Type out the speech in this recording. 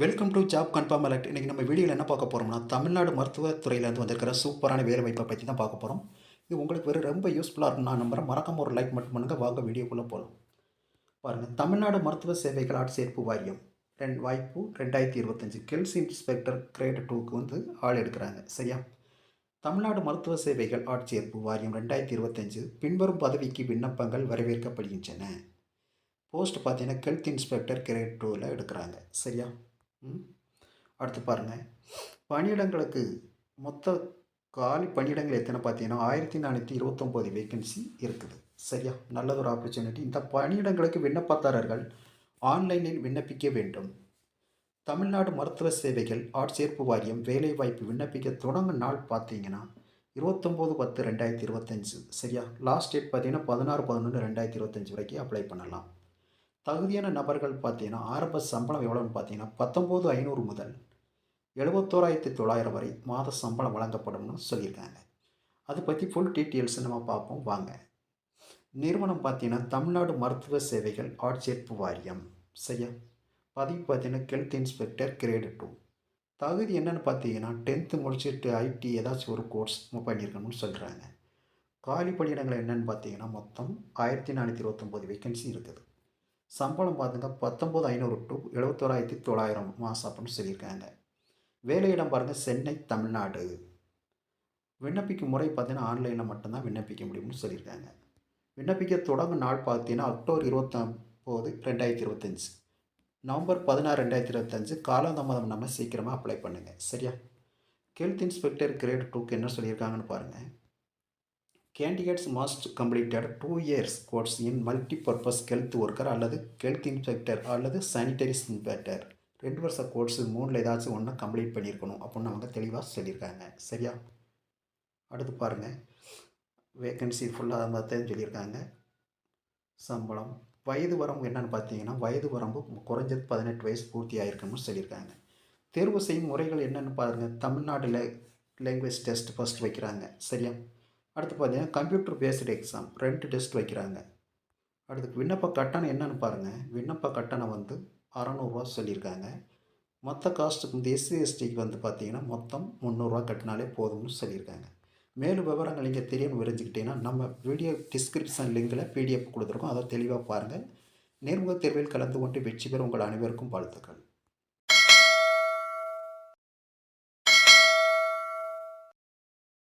Welcome to job confirm alert இன்றைக்கி நம்ம வீடியோவில் என்ன பார்க்க போகிறோம்னா தமிழ்நாடு மருத்துவத்துறையிலேருந்து வந்திருக்கிற சூப்பரான வேலை வாய்ப்பை பற்றி தான் பார்க்க போகிறோம் இது உங்களுக்கு வெறும் ரொம்ப யூஸ்ஃபுல்லாக இருக்கும். நான் நம்புகிறேன் மறக்காம ஒரு லைக் மட்டும் பண்ணுங்கள் வாங்க வீடியோக்குள்ளே போகலாம் பாருங்கள் தமிழ்நாடு மருத்துவ சேவைகள் ஆட்சேர்ப்பு வாரியம். ரெண்டு வாய்ப்பு ரெண்டாயிரத்தி இருபத்தஞ்சி. கெல்ஸ் இன்ஸ்பெக்டர் கிரேட் டூக்கு வந்து ஆள் எடுக்கிறாங்க. சரியா? தமிழ்நாடு மருத்துவ சேவைகள் ஆட்சேர்ப்பு வாரியம் ரெண்டாயிரத்தி இருபத்தஞ்சு. பின்வரும் பதவிக்கு விண்ணப்பங்கள் வரவேற்கப்படுகின்றன. போஸ்ட் பார்த்தீங்கன்னா ஹெல்த் இன்ஸ்பெக்டர் கிரேட் டூவில் எடுக்கிறாங்க. சரியா? அடுத்து பாருங்கள் பணியிடங்களுக்கு மொத்த காலி பணியிடங்கள் எத்தனை பார்த்தீங்கன்னா ஆயிரத்தி நானூற்றி இருபத்தொம்போது வேகன்சி இருக்குது. சரியா? நல்லது ஒரு ஆப்பர்ச்சுனிட்டி இந்த பணியிடங்களுக்கு விண்ணப்பதாரர்கள் ஆன்லைனில் விண்ணப்பிக்க வேண்டும். தமிழ்நாடு மருத்துவ சேவைகள் ஆட்சேர்ப்பு வாரியம் வேலைவாய்ப்பு விண்ணப்பிக்க தொடங்கும் நாள் பார்த்தீங்கன்னா இருபத்தொம்போது பத்து ரெண்டாயிரத்தி இருபத்தஞ்சு. சரியா? லாஸ்ட் டேட் பார்த்தீங்கன்னா பதினாறு பதினொன்று ரெண்டாயிரத்தி இருபத்தஞ்சி வரைக்கும் அப்ளை பண்ணலாம். தகுதியான நபர்கள் பார்த்தீங்கன்னா ஆரம்ப சம்பளம் எவ்வளோன்னு பார்த்தீங்கன்னா பத்தொம்போது ஐநூறு முதல் எழுபத்தோராயிரத்தி தொள்ளாயிரம் வரை மாத சம்பளம் வழங்கப்படும்னு சொல்லியிருக்காங்க. அதை பற்றி ஃபுல் டீட்டெயில்ஸ் நம்ம பார்ப்போம். வாங்க. நிறுவனம் பார்த்தீங்கன்னா தமிழ்நாடு மருத்துவ சேவைகள் ஆட்சேர்ப்பு வாரியம். சரியா? பதவி பார்த்தீங்கன்னா ஹெல்த் இன்ஸ்பெக்டர் கிரேடு டூ தகுதி என்னென்னு பார்த்தீங்கன்னா டென்த்து முடிச்சுட்டு ஐடி ஏதாச்சும் ஒரு கோர்ஸ் பண்ணியிருக்கணும்னு சொல்கிறாங்க காலி பணியிடங்கள் என்னென்னு பார்த்தீங்கன்னா மொத்தம் ஆயிரத்தி நானூற்றி இருபத்தொம்போது வேக்கன்சி இருக்குது. சம்பளம் பார்த்துங்க பத்தொம்போது ஐநூறு டு எழுபத்தோராயிரத்தி தொள்ளாயிரம் மாதம் அப்படின்னு சொல்லியிருக்காங்க. வேலையிடம் பாருங்கள் சென்னை தமிழ்நாடு. விண்ணப்பிக்கும் முறை பார்த்தீங்கன்னா ஆன்லைனில் மட்டும்தான் விண்ணப்பிக்க முடியும்னு சொல்லியிருக்காங்க. விண்ணப்பிக்க தொடங்கும் நாள் பார்த்தீங்கன்னா அக்டோபர் இருபத்தொம்போது ரெண்டாயிரத்தி இருபத்தஞ்சி. நவம்பர் பதினாறு ரெண்டாயிரத்தி இருபத்தஞ்சு காலதாமதம் நம்ம சீக்கிரமாக அப்ளை பண்ணுங்கள் சரியா? ஹெல்த் இன்ஸ்பெக்டர் கிரேட் டூக்கு என்ன சொல்லியிருக்காங்கன்னு பாருங்கள் candidates must completed two years course in multipurpose health worker அல்லது ஹெல்த் இன்ஸ்பெக்டர் அல்லது சானிடரிஸ் இன்ஸ்பெக்டர் ரெண்டு வருஷ கோர்ஸ் மூணில் ஏதாச்சும் ஒன்று கம்ப்ளீட் பண்ணியிருக்கணும் அப்படின்னு அவங்க தெளிவாக சொல்லியிருக்காங்க. சரியா? அடுத்து பாருங்கள் வேக்கன்சி ஃபுல்லாக பார்த்தேன்னு சொல்லியிருக்காங்க. சம்பளம். வயது வரம்பு என்னென்னு பார்த்தீங்கன்னா வயது வரம்பு குறைஞ்சது பதினெட்டு வயசு பூர்த்தி ஆகிருக்கணும்னு சொல்லியிருக்காங்க. தேர்வு செய்யும் முறைகள் என்னென்னு பாருங்கள் தமிழ்நாட்டில் லாங்குவேஜ் டெஸ்ட் ஃபஸ்ட் வைக்கிறாங்க. சரியா? அடுத்து பார்த்தீங்கன்னா கம்ப்யூட்டர் பேஸ்டு எக்ஸாம் ரெண்டு டெஸ்ட் வைக்கிறாங்க. அடுத்து விண்ணப்ப கட்டணம் என்னென்னு பாருங்கள் விண்ணப்ப கட்டணம் வந்து அறநூறுவா சொல்லியிருக்காங்க. மொத்த காஸ்ட்டுக்கு இந்த எஸ்சி எஸ்டிக்கு வந்து பார்த்தீங்கன்னா மொத்தம் முந்நூறுரூவா கட்டினாலே போதும்னு சொல்லியிருக்காங்க. மேலும் விவரங்கள் நீங்கள் தெரியும் விரிஞ்சுக்கிட்டீங்கன்னா நம்ம வீடியோ டிஸ்கிரிப்ஷன் லிங்கில் பிடிஎஃப் கொடுத்துருக்கோம். அதை தெளிவாக பாருங்கள் நேர்முக தேர்வில் கலந்து கொண்டு வெற்றி பெற உங்கள் அனைவருக்கும் வாழ்த்துக்கள்.